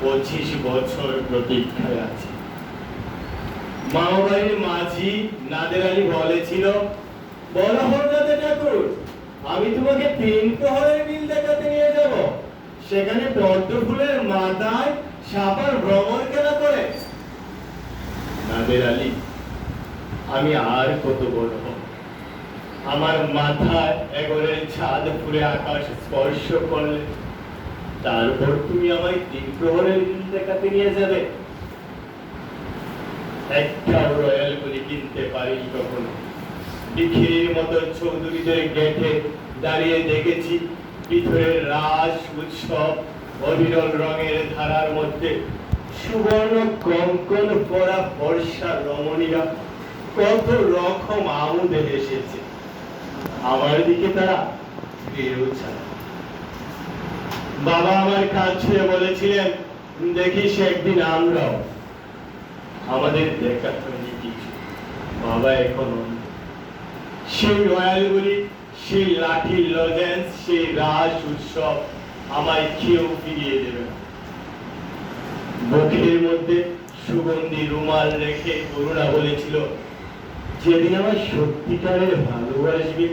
পঁচিশ বছর প্রতীক্ষায় আছে। মামাবাড়ির মাঝি নাদের আলী বলেছিল, বলো হরদাতে ঠাকুর, আমি তোমাকে তিন প্রহরের বিল দেখাতে নিয়ে যাব। সেখানে পদ্ম ফুলের মাথায় সাপার ভ্রমণ খেলা করে। নাদের আলী, আমি আর কত বড় আমার মাথায় এগোরের ছাদ ফুলে আকাশ স্পর্শ করলে তারপর তুমি আমায় তিন প্রহরের দিন দেখাতে নিয়ে যাবে। একটাও রয়্যাল বলি কিনতে পারিনি কখনো? মতো চৌধুরীদের গেটে দাঁড়িয়ে দেখেছি ভিতরের রাস, উৎসব, অবিরল রঙের ধারার মধ্যে। সুবর্ণ কঙ্কন পরা বর্ষা রমণীরা কত রকম আমুদে এসেছে। আমার দিকে তারা ফিরেও চায় বাবা আমার কাজ ছুঁয়ে বলেছিলেন দেখিস একদিন আমরাও আমাদের দেখা হয়নি কিছু। বাবা এখন সেই রয়্যালগুলি সেই লাঠি লজেন্স, সেই রাস উৎসব আমায় কেউ ফিরিয়ে দেবে মুখের মধ্যে সুগন্ধি রুমাল রেখে করুণা বলেছিল, যেদিন আমার সত্যিকারের ভালোবাসবে,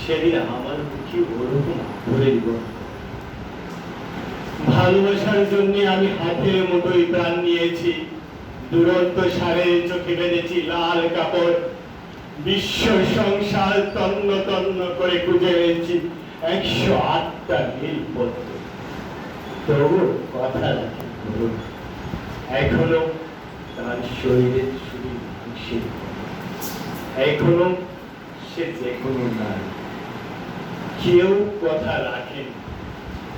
সেদিন আমার মুখে ওরকম করে দিব। ভালোবাসার জন্য আমি হাতের মতোই প্রাণ নিয়েছি। দুরন্ত সারে চোখে বেঁধেছি লাল কাপড়। বিশ্ব সংসার তন্ন তন্ন করে খুঁজে এনেছি একশো আটটা নীল পদ্ম তবু কথা রাখি এখনও তার শরীরে শুধু মাংসের এখনও সে যে কোনো নারী কেউ কথা রাখেন।